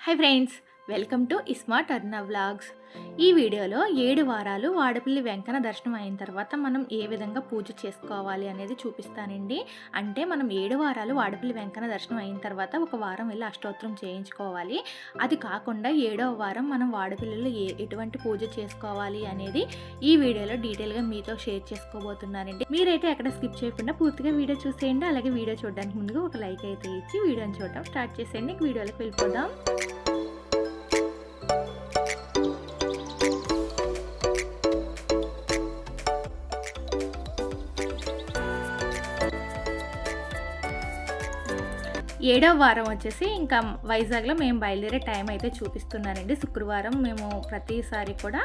Hi friends welcome to ismart Arna vlogs. ఈ వీడియోలో ఏడు వారాలు వాడపల్లి వెంకన దర్శనం అయిన తర్వాత మనం ఏ విధంగా పూజ చేసుకోవాలి అనేది చూపిస్తానండి. అంటే మనం ఏడు వారాలు వాడపల్లి వెంకన దర్శనం అయిన తర్వాత ఒక వారం వెళ్ళి అష్టోత్తరం చేయించుకోవాలి. అది కాకుండా ఏడవ వారం మనం వాడపల్లిలో ఏ ఎటువంటి పూజ చేసుకోవాలి అనేది ఈ వీడియోలో డీటెయిల్గా మీతో షేర్ చేసుకోబోతున్నానండి. మీరైతే ఎక్కడ స్కిప్ చేయకుండా పూర్తిగా వీడియో చూసేయండి. అలాగే వీడియో చూడడానికి ముందుగా ఒక లైక్ అయితే ఇచ్చి వీడియోని చూడడం స్టార్ట్ చేసేయండి. ఇంక వీడియోలోకి వెళ్ళిపోదాం. ఏడవ వారం వచ్చేసి ఇంకా వైజాగ్లో మేము బయలుదేరే టైం అయితే చూపిస్తున్నానండి శుక్రవారం మేము ప్రతిసారి కూడా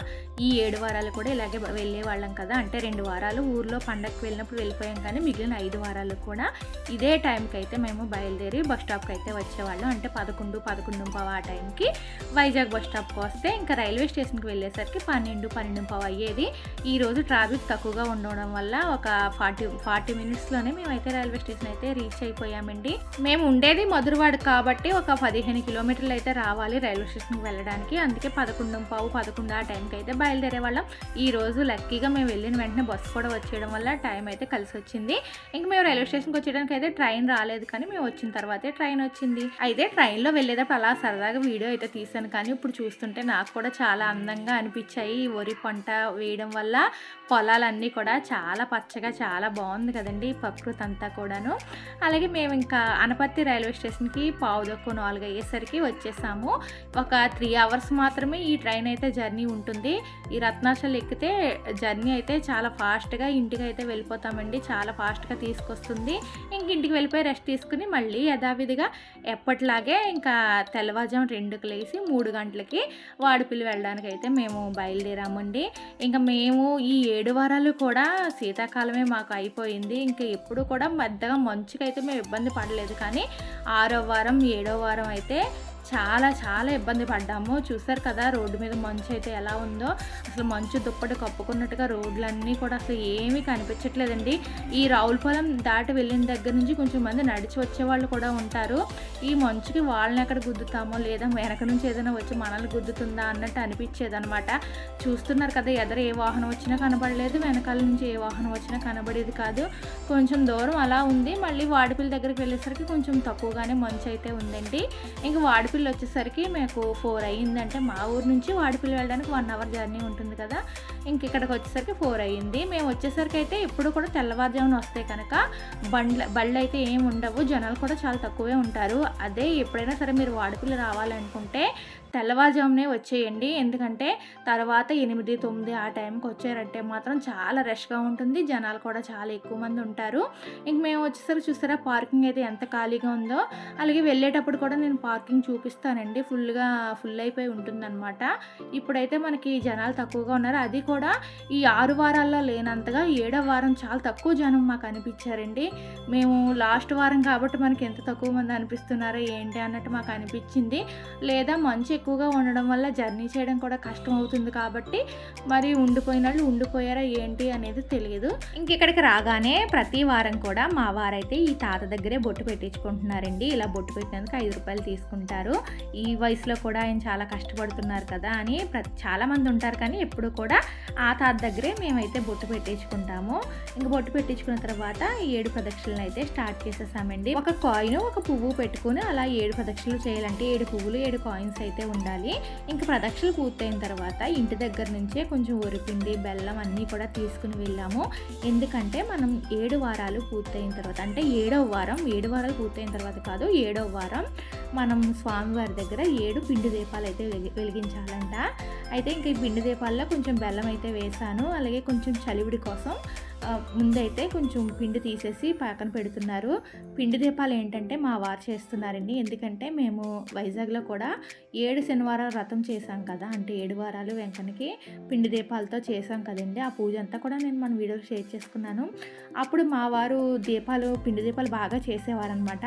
ఈ ఏడు వారాలు కూడా ఇలాగే వెళ్ళే వాళ్ళం కదా. అంటే రెండు వారాలు ఊర్లో పండగకి వెళ్ళినప్పుడు వెళ్ళిపోయాం కానీ మిగిలిన ఐదు వారాలు కూడా ఇదే టైంకి అయితే మేము బయలుదేరి బస్ స్టాప్కి అయితే వచ్చేవాళ్ళం. అంటే పదకొండు పదకొండు పావు ఆ టైంకి వైజాగ్ బస్ స్టాప్కి వస్తే ఇంకా రైల్వే స్టేషన్కి వెళ్ళేసరికి పన్నెండు పన్నెండు పావు అయ్యేది. ఈరోజు ట్రాఫిక్ తక్కువగా ఉండడం వల్ల ఒక ఫార్టీ ఫార్టీ మినిట్స్లోనే మేమైతే రైల్వే స్టేషన్ అయితే రీచ్ అయిపోయామండి. మేము ఉండేది మధురవాడ కాబట్టి ఒక పదిహేను కిలోమీటర్లు అయితే రావాలి రైల్వే స్టేషన్కి వెళ్ళడానికి. అందుకే పదకొండు పావు పదకొండు ఆ టైంకి అయితే బయలుదేరే వాళ్ళం. ఈ రోజు లక్కీగా మేము వెళ్ళిన వెంటనే బస్సు కూడా వచ్చేయడం వల్ల టైం అయితే కలిసి వచ్చింది ఇంక మేము రైల్వే స్టేషన్కి వచ్చేయడానికి అయితే ట్రైన్ రాలేదు కానీ మేము వచ్చిన తర్వాతే ట్రైన్ వచ్చింది. అయితే ట్రైన్లో వెళ్ళేటప్పుడు అలా సరదాగా వీడియో అయితే తీసాను కానీ ఇప్పుడు చూస్తుంటే నాకు కూడా చాలా అందంగా అనిపించాయి. వరి పంట వేయడం వల్ల పొలాలన్నీ కూడా చాలా పచ్చగా చాలా బాగుంది కదండి ప్రకృతి అంతా కూడాను. అలాగే మేము ఇంకా అనపత్తి రైల్వే స్టేషన్కి పావు దక్కు నాలుగు అయ్యేసరికి వచ్చేసాము. ఒక త్రీ అవర్స్ మాత్రమే ఈ ట్రైన్ అయితే జర్నీ ఉంటుంది. ఈ రత్నాచల్ ఎక్కితే జర్నీ అయితే చాలా ఫాస్ట్గా ఇంటికి అయితే వెళ్ళిపోతామండి. చాలా ఫాస్ట్గా తీసుకొస్తుంది. ఇంక ఇంటికి వెళ్ళిపోయి రెస్ట్ తీసుకుని మళ్ళీ యథావిధిగా ఎప్పటిలాగే ఇంకా తెల్లవారుజాము రెండుకు లేచి మూడు గంటలకి వాడిపిల్లి వెళ్ళడానికి అయితే మేము బయలుదేరామండి. ఇంకా మేము ఈ ఏడు వారాలు కూడా శీతాకాలమే మాకు అయిపోయింది. ఇంకా ఎప్పుడు కూడా పెద్దగా మంచుకైతే మేము ఇబ్బంది పడలేదు. కానీ ఆరో వారం ఏడో వారం అయితే చాలా చాలా ఇబ్బంది పడ్డాము. చూసారు కదా రోడ్డు మీద మంచు అయితే ఎలా ఉందో. అసలు మంచు దుప్పటి కప్పుకున్నట్టుగా రోడ్లన్నీ కూడా అసలు ఏమీ కనిపించట్లేదండి. ఈ రావులపాలెం దాటి వెళ్ళిన దగ్గర నుంచి కొంచెం మంది నడిచి వచ్చే వాళ్ళు కూడా ఉంటారు. ఈ మంచుకి వాళ్ళని ఎక్కడ గుద్దుతామో లేదా వెనక నుంచి ఏదైనా వచ్చి మనల్ని గుద్దుతుందా అన్నట్టు అనిపించేది అనమాట చూస్తున్నారు కదా ఎదర ఏ వాహనం వచ్చినా కనబడలేదు వెనకాల నుంచి ఏ వాహనం వచ్చినా కనబడేది కాదు. కొంచెం దూరం అలా ఉంది. మళ్ళీ వాడిపిల్ల దగ్గరికి వెళ్ళేసరికి కొంచెం తక్కువగానే మంచు అయితే ఉందండి. ఇంకా వాడిపిల్ల వచ్చేసరికి మాకు ఫోర్ అయ్యిందంటే మా ఊరు నుంచి వాడిపిల్ల వెళ్ళడానికి వన్ అవర్ జర్నీ ఉంటుంది కదా. ఇంక ఇక్కడికి వచ్చేసరికి ఫోర్ అయ్యింది. మేము వచ్చేసరికి అయితే ఎప్పుడు కూడా తెల్లవారుజామున వస్తే కనుక బండ్ల బళ్ళు అయితే ఏమి ఉండవు. జనాలు కూడా చాలా తక్కువే ఉంటారు. అదే ఎప్పుడైనా సరే మీరు వాడిపిల్ల రావాలనుకుంటే తెల్లవారుజామునే వచ్చేయండి. ఎందుకంటే తర్వాత ఎనిమిది తొమ్మిది ఆ టైంకి వచ్చారంటే మాత్రం చాలా రష్గా ఉంటుంది. జనాలు కూడా చాలా ఎక్కువ మంది ఉంటారు. ఇంక మేము వచ్చేసరికి చూసారా పార్కింగ్ అయితే ఎంత ఖాళీగా ఉందో. అలాగే వెళ్ళేటప్పుడు కూడా నేను పార్కింగ్ చూపిస్తానండి. ఫుల్గా ఫుల్ అయిపోయి ఉంటుందన్నమాట. ఇప్పుడైతే మనకి జనాలు తక్కువగా ఉన్నారు. అది కూడా ఈ ఆరు వారాల్లో లేనంతగా ఏడో వారం చాలా తక్కువ జనం మాకు అనిపించారండి. మేము లాస్ట్ వారం కాబట్టి మనకి ఎంత తక్కువ మంది అనిపిస్తున్నారో ఏంటి అన్నట్టు మాకు అనిపించింది. లేదా మంచి ఎక్కువగా ఉండడం వల్ల జర్నీ చేయడం కూడా కష్టం అవుతుంది కాబట్టి మరి ఉండిపోయిన వాళ్ళు ఉండిపోయారా ఏంటి అనేది తెలియదు. ఇంక ఇక్కడికి రాగానే ప్రతి వారం కూడా మా వారైతే ఈ తాత దగ్గరే బొట్టు పెట్టించుకుంటున్నారండి. ఇలా బొట్టు పెట్టినందుకు ఐదు రూపాయలు తీసుకుంటారు. ఈ వయసులో కూడా ఆయన చాలా కష్టపడుతున్నారు కదా అని చాలామంది చాలా మంది ఉంటారు కానీ ఎప్పుడు కూడా ఆ తాత దగ్గరే మేమైతే బొట్టు పెట్టించుకుంటాము. ఇంక బొట్టు పెట్టించుకున్న తర్వాత ఏడు ప్రదక్షిణలు అయితే స్టార్ట్ చేసేసామండి. ఒక కాయిన్ ఒక పువ్వు పెట్టుకుని అలా ఏడు ప్రదక్షిణలు చేయాలంటే ఏడు పువ్వులు ఏడు కాయిన్స్ అయితే ఉండాలి. ఇంకా ప్రదక్షిణలు పూర్తయిన తర్వాత ఇంటి దగ్గర నుంచే కొంచెం ఒరిపిండి బెల్లం అన్నీ కూడా తీసుకుని వెళ్ళాము. ఎందుకంటే మనం ఏడు వారాలు పూర్తయిన తర్వాత అంటే ఏడవ వారం ఏడు వారాలు పూర్తయిన తర్వాత కాదు ఏడవ వారం మనం స్వామివారి దగ్గర ఏడు పిండి దీపాలు అయితే వెలి వెలిగించాలంట. అయితే ఇంకా ఈ పిండి దీపాల్లో కొంచెం బెల్లం అయితే వేసాను. అలాగే కొంచెం చలివిడి కోసం ముందైతే కొంచెం పిండి తీసేసి పక్కన పెడుతున్నారు. పిండి దీపాలు ఏంటంటే మా వారు చేస్తున్నారండి. ఎందుకంటే మేము వైజాగ్లో కూడా ఏడు శనివారాలు వ్రతం చేశాం కదా. అంటే ఏడు వారాలు వెంకన్నకి పిండి దీపాలతో చేశాం కదండి. ఆ పూజ అంతా కూడా నేను మన వీడియోలో షేర్ చేసుకున్నాను. అప్పుడు మా వారు దీపాలు పిండి దీపాలు బాగా చేసేవారనమాట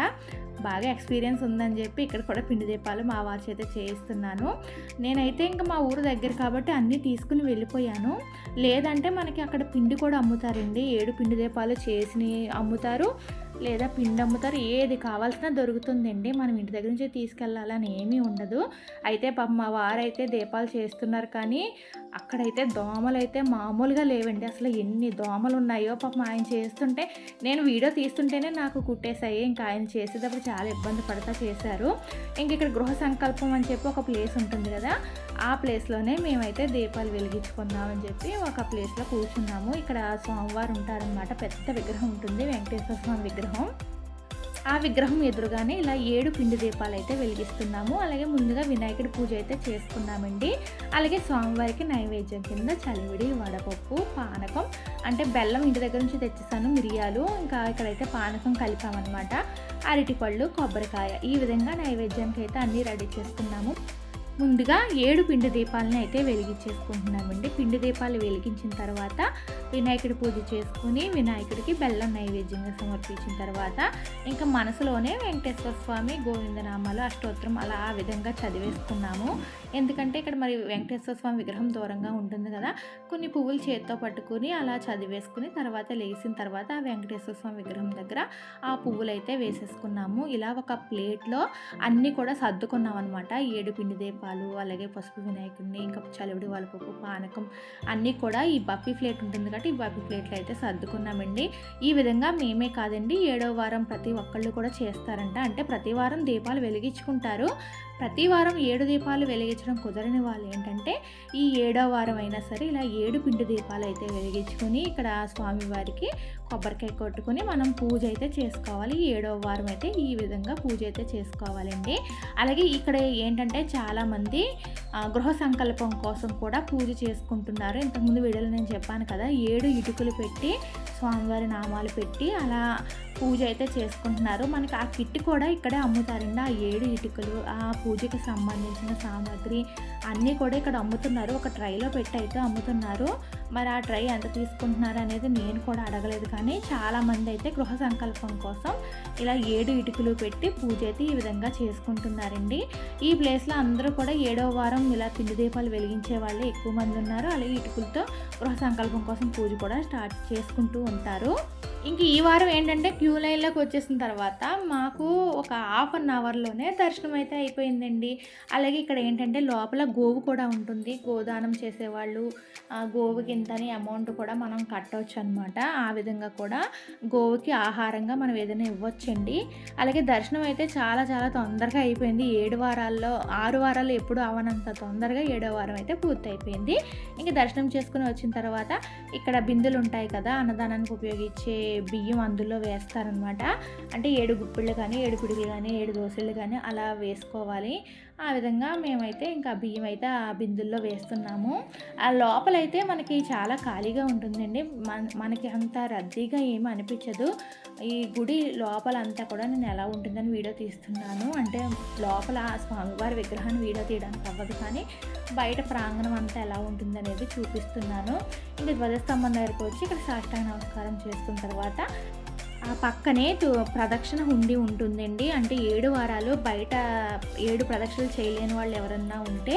బాగా ఎక్స్పీరియన్స్ ఉందని చెప్పి ఇక్కడ కూడా పిండి దీపాలు మా వారి చేత చేయిస్తున్నాను. నేనైతే ఇంకా మా ఊరు దగ్గర కాబట్టి అన్నీ తీసుకుని వెళ్ళిపోయాను. లేదంటే మనకి అక్కడ పిండి కూడా అమ్ముతారండి. ఏడు పిండి దీపాలు చేసి అమ్ముతారు. లేదా పిండి అమ్ముతారు. ఏది కావాల్సినా దొరుకుతుందండి. మనం ఇంటి దగ్గర నుంచి తీసుకెళ్ళాలని ఏమీ ఉండదు. అయితే పాప మా వారైతే దీపాలు చేస్తున్నారు కానీ అక్కడైతే దోమలు అయితే మామూలుగా లేవండి. అసలు ఎన్ని దోమలు ఉన్నాయో పాపం ఆయన చేస్తుంటే నేను వీడియో తీస్తుంటేనే నాకు కుట్టేశాయి. ఇంకా ఆయన చేసేటప్పుడు చాలా ఇబ్బంది పడతా చేశారు. ఇంక ఇక్కడ గృహ సంకల్పం అని చెప్పి ఒక ప్లేస్ ఉంటుంది కదా ఆ ప్లేస్లోనే మేమైతే దీపాలు వెలిగించుకుందామని చెప్పి ఒక ప్లేస్లో కూర్చున్నాము. ఇక్కడ స్వామివారు ఉంటారనమాట పెద్ద విగ్రహం ఉంటుంది. వెంకటేశ్వర స్వామి విగ్రహం. ఆ విగ్రహం ఎదురుగానే ఇలా ఏడు పిండి దీపాలు అయితే వెలిగిస్తున్నాము. అలాగే ముందుగా వినాయకుడి పూజ అయితే చేసుకున్నామండి. అలాగే స్వామివారికి నైవేద్యం కింద చలివిడి వడపప్పు పానకం అంటే బెల్లం ఇంటి దగ్గర నుంచి తెచ్చేసాను మిరియాలు ఇంకా ఇక్కడైతే పానకం కలిపామన్నమాట. అరటిపళ్ళు కొబ్బరికాయ ఈ విధంగా నైవేద్యానికి అయితే అన్నీ రెడీ చేసుకున్నాము. ముందుగా ఏడు పిండి దీపాలని అయితే వెలిగించేసుకుంటున్నామండి. పిండి దీపాలు వెలిగించిన తర్వాత వినాయకుడి పూజ చేసుకుని వినాయకుడికి బెల్లం నైవేద్యంగా సమర్పించిన తర్వాత ఇంకా మనసులోనే వెంకటేశ్వర స్వామి గోవిందనామాలు అష్టోత్తరం అలా ఆ విధంగా చదివేసుకున్నాము. ఎందుకంటే ఇక్కడ మరి వెంకటేశ్వర స్వామి విగ్రహం దూరంగా ఉంటుంది కదా కొన్ని పువ్వులు చేత్తో పట్టుకుని అలా చదివేసుకుని తర్వాత లేచిన తర్వాత ఆ వెంకటేశ్వర స్వామి విగ్రహం దగ్గర ఆ పువ్వులు అయితే వేసేసుకున్నాము. ఇలా ఒక ప్లేట్లో అన్నీ కూడా సర్దుకున్నాం అనమాట ఏడు పిండి దీపాలు అలాగే పసుపు వినాయకుడిని ఇంకా చలివిడి వలపప్పు పానకం అన్నీ కూడా ఈ బప్పీ ప్లేట్ ఉంటుంది కాబట్టి ఈ బప్పీ ప్లేట్లు అయితే సర్దుకున్నామండి. ఈ విధంగా మేమే కాదండి ఏడవ వారం ప్రతి ఒక్కళ్ళు కూడా చేస్తారంట. అంటే ప్రతి వారం దీపాలు వెలిగించుకుంటారు. ప్రతి వారం ఏడు దీపాలు వెలిగించడం కుదరని వాళ్ళు ఏంటంటే ఈ ఏడో వారం అయినా సరే ఇలా ఏడు పిండి దీపాలు అయితే వెలిగించుకొని ఇక్కడ స్వామివారికి కొబ్బరికాయ కొట్టుకొని మనం పూజ అయితే చేసుకోవాలి. ఏడవ వారం అయితే ఈ విధంగా పూజ అయితే చేసుకోవాలండి. అలాగే ఇక్కడ ఏంటంటే చాలామంది గృహ సంకల్పం కోసం కూడా పూజ చేసుకుంటున్నారు. ఇంతకుముందు వీడియోలో నేను చెప్పాను కదా ఏడు ఇటుకలు పెట్టి స్వామివారి నామాలు పెట్టి అలా పూజ అయితే చేసుకుంటున్నారు. మనకి ఆ కిట్ కూడా ఇక్కడే అమ్ముతారండి ఆ ఏడు ఇటుకలు ఆ పూజకి సంబంధించిన సామాగ్రి అన్నీ కూడా ఇక్కడ అమ్ముతున్నారు. ఒక ట్రైలో పెట్టి అయితే అమ్ముతున్నారు. మరి ఆ ట్రై ఎంత తీసుకుంటున్నారు అనేది నేను కూడా అడగలేదు. కానీ చాలామంది అయితే గృహ సంకల్పం కోసం ఇలా ఏడు ఇటుకలు పెట్టి పూజ అయితే ఈ విధంగా చేసుకుంటున్నారండి. ఈ ప్లేస్లో అందరూ కూడా ఏడో వారం ఇలా పిండి దీపాలు వెలిగించే వాళ్ళే ఎక్కువ మంది ఉన్నారు. అలాగే ఇటుకలతో గృహ సంకల్పం కోసం పూజ కూడా స్టార్ట్ చేసుకుంటూ ఉంటారు. ఇంక ఈ వారం ఏంటంటే క్యూ లైన్లోకి వచ్చేసిన తర్వాత మాకు ఒక హాఫ్ అన్ అవర్లోనే దర్శనం అయితే అయిపోయిందండి. అలాగే ఇక్కడ ఏంటంటే లోపల గోవు కూడా ఉంటుంది. గోదానం చేసేవాళ్ళు గోవుకి ఇంతని అమౌంట్ కూడా మనం కట్టవచ్చు అనమాట ఆ విధంగా కూడా గోవుకి ఆహారంగా మనం ఏదైనా ఇవ్వచ్చండి. అలాగే దర్శనం అయితే చాలా చాలా తొందరగా అయిపోయింది. ఏడు వారాల్లో ఆరు వారాలు ఎప్పుడు అవనంత తొందరగా ఏడో వారం అయితే పూర్తి అయిపోయింది ఇంక దర్శనం చేసుకుని వచ్చిన తర్వాత ఇక్కడ బిందులు ఉంటాయి కదా అన్నదానానికి ఉపయోగించే బియ్యం అందులో వేస్తారనమాట అంటే ఏడు గుప్పిళ్ళు కానీ ఏడు పిడుగులు కానీ ఏడు దోశలు కానీ అలా వేసుకోవాలి. ఆ విధంగా మేమైతే ఇంకా బియ్యం అయితే ఆ బిందుల్లో వేస్తున్నాము. ఆ లోపలైతే మనకి చాలా ఖాళీగా ఉంటుందండి. మన మనకి అంత రద్దీగా ఏమీ అనిపించదు. ఈ గుడి లోపల అంతా కూడా నేను ఎలా ఉంటుందని వీడియో తీస్తున్నాను. అంటే లోపల స్వామివారి విగ్రహాన్ని వీడియో తీయడానికి అవ్వదు కానీ బయట ప్రాంగణం అంతా ఎలా ఉంటుందనేది చూపిస్తున్నాను. ఇంకా ధ్వజస్తంభం దగ్గరకు వచ్చి ఇక్కడ సాష్టాంగ నమస్కారం చేసుకున్న తర్వాత ఆ పక్కనే ప్రదక్షిణ హుండి ఉంటుందండి. అంటే ఏడు వారాలు బయట ఏడు ప్రదక్షిణలు చేయలేని వాళ్ళు ఎవరన్నా ఉంటే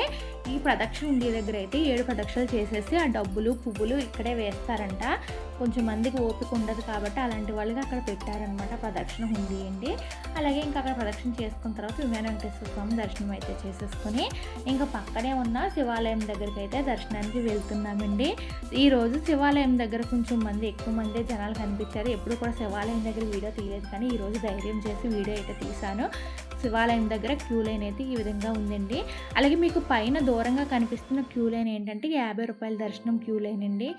ఈ ప్రదక్షిణ హుండి దగ్గర అయితే ఏడు ప్రదక్షిణలు చేసేసి ఆ డబ్బులు పువ్వులు ఇక్కడే వేస్తారంట. కొంచెం మందికి ఓపిక ఉండదు కాబట్టి అలాంటి వాళ్ళకి అక్కడ పెట్టారనమాట ప్రదక్షిణ ఉంది అండి అలాగే ఇంకా అక్కడ ప్రదక్షిణ చేసుకున్న తర్వాత విమాన వెంకటేశ్వర స్వామి దర్శనం అయితే చేసేసుకొని ఇంకా పక్కనే ఉన్న శివాలయం దగ్గరికి అయితే దర్శనానికి వెళ్తున్నామండి. ఈరోజు శివాలయం దగ్గర కొంచెం మంది ఎక్కువ మంది జనాలు కనిపించారు. ఎప్పుడు కూడా శివాలయం దగ్గర వీడియో తీయలేదు కానీ ఈరోజు ధైర్యం చేసి వీడియో అయితే తీశాను. శివాలయం దగ్గర క్యూ లైన్ అయితే ఈ విధంగా ఉందండి. అలాగే మీకు పైన దూరంగా కనిపిస్తున్న క్యూ లైన్ ఏంటంటే యాభై రూపాయల దర్శనం క్యూ లైన్ అండి.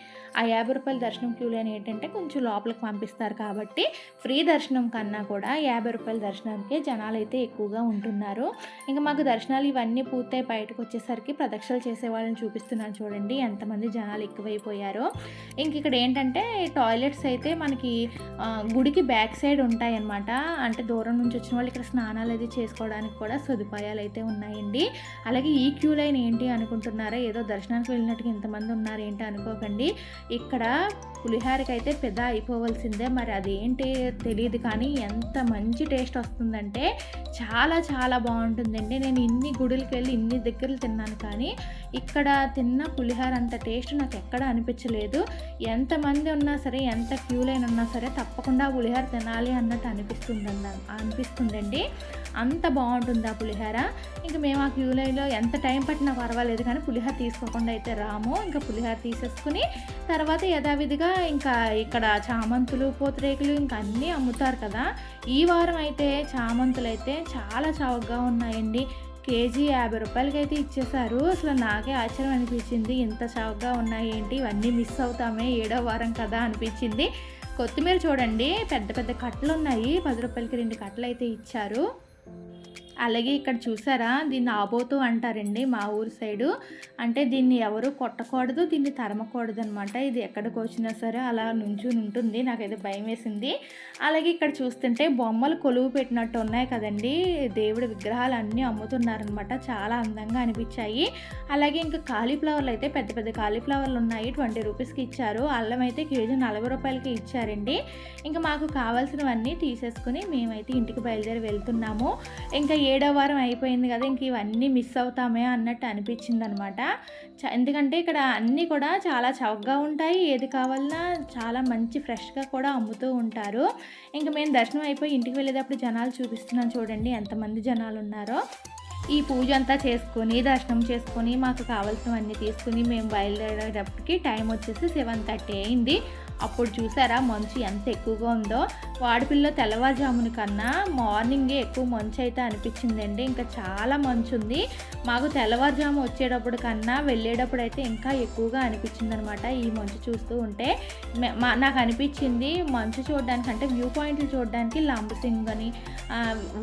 ఆ యాభై రూపాయల దర్శనం క్యూ లైన్ ఏంటంటే కొంచెం లోపలికి పంపిస్తారు కాబట్టి ఫ్రీ దర్శనం కన్నా కూడా యాభై రూపాయల దర్శనానికి జనాలు అయితే ఎక్కువగా ఉంటున్నారు. ఇంకా మాకు దర్శనాలు ఇవన్నీ పూర్తయి బయటకు వచ్చేసరికి ప్రదక్షిణలు చేసే వాళ్ళని చూపిస్తున్నాను చూడండి ఎంతమంది జనాలు ఎక్కువైపోయారో. ఇంక ఇక్కడ ఏంటంటే టాయిలెట్స్ అయితే మనకి గుడికి బ్యాక్ సైడ్ ఉంటాయి అన్నమాట అంటే దూరం నుంచి వచ్చిన వాళ్ళు ఇక్కడ స్నానాలు అది చేసుకోవడానికి కూడా సదుపాయాలు అయితే ఉన్నాయండి. అలాగే ఈ క్యూ లైన్ ఏంటి అనుకుంటున్నారా? ఏదో దర్శనానికి వెళ్ళినట్టుగా ఇంతమంది ఉన్నారు ఏంటి అనుకోకండి. ఇక్కడ పులి పులిహారకి అయితే పెద్ద అయిపోవలసిందే. మరి అదేంటి తెలియదు కానీ ఎంత మంచి టేస్ట్ వస్తుందంటే చాలా చాలా బాగుంటుందండి. నేను ఇన్ని గుడులకి వెళ్ళి ఇన్ని దగ్గరలు తిన్నాను కానీ ఇక్కడ తిన్న పులిహార అంత టేస్ట్ నాకు ఎక్కడ అనిపించలేదు. ఎంతమంది ఉన్నా సరే ఎంత క్యూ లైన్ ఉన్నా సరే తప్పకుండా పులిహార తినాలి అన్నట్టు అనిపిస్తుంది అనిపిస్తుందండి. అంత బాగుంటుంది ఆ పులిహార. ఇంకా మేము ఆ క్యూ లైన్లో ఎంత టైం పట్టినా పర్వాలేదు కానీ పులిహార తీసుకోకుండా అయితే రాము. ఇంకా పులిహార తీసేసుకుని తర్వాత యథావిధిగా ఇంకా ఇక్కడ చామంతులు పూతరేకులు ఇంకా అన్నీ అమ్ముతారు కదా. ఈ వారం అయితే చామంతులు అయితే చాలా చౌకగా ఉన్నాయండి. కేజీ యాభై రూపాయలకి అయితే ఇచ్చేశారు. అసలు నాకే ఆశ్చర్యం అనిపించింది. ఇంత చౌకగా ఉన్నాయి ఏంటి? ఇవన్నీ మిస్ అవుతామే ఏడో వారం కదా అనిపించింది. కొత్తిమీర చూడండి. పెద్ద పెద్ద కట్టలు ఉన్నాయి పది రూపాయలకి రెండు కట్టలు అయితే ఇచ్చారు. అలాగే ఇక్కడ చూసారా? దీన్ని ఆబోతు అంటారండి మా ఊరు సైడు. అంటే దీన్ని ఎవరు కొట్టకూడదు దీన్ని తరమకూడదు అనమాట ఇది ఎక్కడికి వచ్చినా సరే అలా నుంచుని ఉంటుంది. నాకైతే భయం వేసింది. అలాగే ఇక్కడ చూస్తుంటే బొమ్మలు కొలువు పెట్టినట్టు ఉన్నాయి కదండి. దేవుడి విగ్రహాలు అన్నీ అమ్ముతున్నారనమాట. చాలా అందంగా అనిపించాయి. అలాగే ఇంకా కాలీఫ్లవర్లు అయితే పెద్ద పెద్ద కాలీఫ్లవర్లు ఉన్నాయి. ట్వంటీ రూపీస్కి ఇచ్చారు. అల్లం అయితే కేజీ నలభై రూపాయలకి ఇచ్చారండి. ఇంకా మాకు కావాల్సినవన్నీ తీసేసుకుని మేమైతే ఇంటికి బయలుదేరి వెళ్తున్నాము. ఇంకా ఏ ఏడో వారం అయిపోయింది కదా ఇంక ఇవన్నీ మిస్ అవుతామే అన్నట్టు అనిపించింది అనమాట ఎందుకంటే ఇక్కడ అన్నీ కూడా చాలా చౌకగా ఉంటాయి ఏది కావాలన్నా చాలా మంచి ఫ్రెష్గా కూడా అమ్ముతూ ఉంటారు. ఇంకా మేము దర్శనం అయిపోయి ఇంటికి వెళ్ళేటప్పుడు జనాలు చూపిస్తున్నాను చూడండి ఎంతమంది జనాలు ఉన్నారో. ఈ పూజ అంతా చేసుకొని దర్శనం చేసుకొని మాకు కావాల్సినవన్నీ తీసుకుని మేము బయలుదేరేటప్పటికి టైం వచ్చేసి సెవెన్ థర్టీ అయింది. అప్పుడు చూసారా మంచు ఎంత ఎక్కువగా ఉందో? వాడిపిల్ల తెల్లవారుజామున కన్నా మార్నింగే ఎక్కువ మంచు అయితే అనిపించిందండి. ఇంకా చాలా మంచు ఉంది. మాకు తెల్లవారుజాము వచ్చేటప్పుడు కన్నా వెళ్ళేటప్పుడు అయితే ఇంకా ఎక్కువగా అనిపించింది అనమాట ఈ మంచు చూస్తూ ఉంటే. నాకు అనిపించింది మంచు చూడడానికి అంటే వ్యూ పాయింట్లు చూడడానికి లంబసింగ్ అని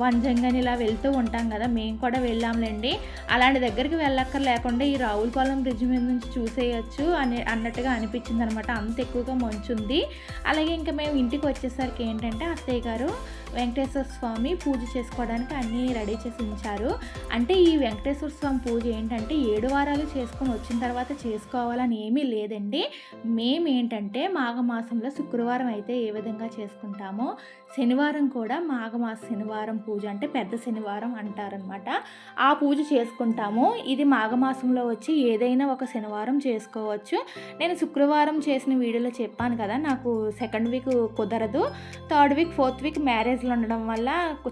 వంజంగ్ అని ఇలా వెళ్తూ ఉంటాం కదా మేము కూడా వెళ్ళాంలేండి. అలాంటి దగ్గరికి వెళ్ళక్కర్ లేకుండా ఈ రావులపాలెం బ్రిడ్జ్ మీద నుంచి చూసేయచ్చు అని అన్నట్టుగా అనిపించింది అనమాట అంత ఎక్కువగా మంచు ఉంది అలాగే ఇంకా మేము ఇంటికి వచ్చేసరికి ఏంటంటే అత్తయ్య గారు వెంకటేశ్వర స్వామి పూజ చేసుకోవడానికి అన్నీ రెడీ చేసి ఉంచారు. అంటే ఈ వెంకటేశ్వర స్వామి పూజ ఏంటంటే ఏడు వారాలు చేసుకొని వచ్చిన తర్వాత చేసుకోవాలని ఏమీ లేదండి. మేము ఏంటంటే మాఘమాసంలో శుక్రవారం అయితే ఏ విధంగా చేసుకుంటామో శనివారం కూడా మాఘమాస శనివారం పూజ అంటే పెద్ద శనివారం అంటారనమాట ఆ పూజ చేసుకుంటాము. ఇది మాఘమాసంలో వచ్చి ఏదైనా ఒక శనివారం చేసుకోవచ్చు. నేను శుక్రవారం చేసిన వీడియోలో చెప్పాను కదా నాకు సెకండ్ వీక్ కుదరదు third week fourth week marriage ప్లేస్లో ఉండడం వల్ల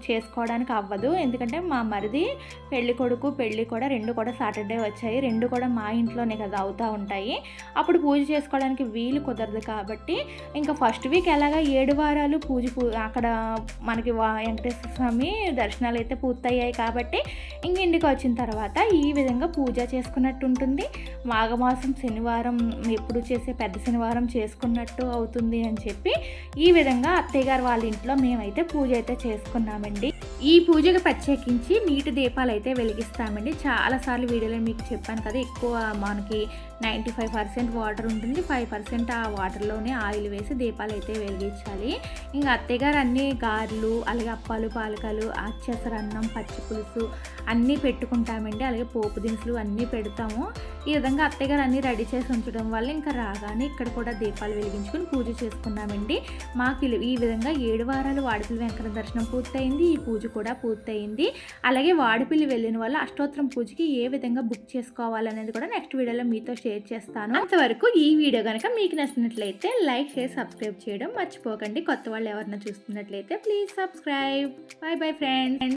చేసుకోవడానికి అవ్వదు. ఎందుకంటే మా మరిది పెళ్ళి కొడుకు పెళ్ళి కూడా రెండు కూడా సాటర్డే వచ్చాయి. రెండు కూడా మా ఇంట్లోనే కదా అవుతూ ఉంటాయి. అప్పుడు పూజ చేసుకోవడానికి వీలు కుదరదు కాబట్టి ఇంకా ఫస్ట్ వీక్ ఎలాగా ఏడు వారాలు పూజ అక్కడ మనకి వెంకటేశ్వర స్వామి దర్శనాలు అయితే పూర్తయ్యాయి కాబట్టి ఇంక ఇంటికి వచ్చిన తర్వాత ఈ విధంగా పూజ చేసుకున్నట్టు ఉంటుంది. మాఘమాసం శనివారం ఎప్పుడు చేసే పెద్ద శనివారం చేసుకున్నట్టు అవుతుంది అని చెప్పి ఈ విధంగా అత్తయ్య గారు వాళ్ళ ఇంట్లో మేమైతే పూజ పూజ అయితే చేసుకున్నామండి. ఈ పూజకు ప్రత్యేకించి నీటి దీపాలు అయితే వెలిగిస్తామండి. చాలాసార్లు వీడియోలో మీకు చెప్పాను కదా ఎక్కువ మనకి నైంటీ ఫైవ్ పర్సెంట్ వాటర్ ఉంటుంది. ఫైవ్ పర్సెంట్ ఆ వాటర్లోనే ఆయిల్ వేసి దీపాలు అయితే వెలిగించాలి. ఇంకా అత్తయ్య గారు అన్ని గారెలు అలాగే అప్పాలు పాలకాలు అన్నం పచ్చి పులుసు అన్నీ పెట్టుకుంటామండి. అలాగే పోపు దినుసులు అన్నీ పెడతాము. ఈ విధంగా అత్తయ్య గారు అన్నీ రెడీ చేసి ఉంచడం వల్ల ఇంకా రాగానే ఇక్కడ కూడా దీపాలు వెలిగించుకొని పూజ చేసుకున్నామండి. మాకు ఈ విధంగా ఏడు వారాలు వాడిపిల్లి వెంకట దర్శనం పూర్తయింది. ఈ పూజ కూడా పూర్తయింది. అలాగే వాడిపిల్లి వెళ్ళిన వల్ల అష్టోత్తరం పూజకి ఏ విధంగా బుక్ చేసుకోవాలనేది కూడా నెక్స్ట్ వీడియోలో మీతో షేర్ చేస్తాను. అంతవరకు ఈ వీడియో కనుక మీకు నచ్చినట్లయితే లైక్ చేసి సబ్స్క్రైబ్ చేయడం మర్చిపోకండి. కొత్త వాళ్ళు ఎవరైనా చూస్తున్నట్లయితే please subscribe. Bye bye friends.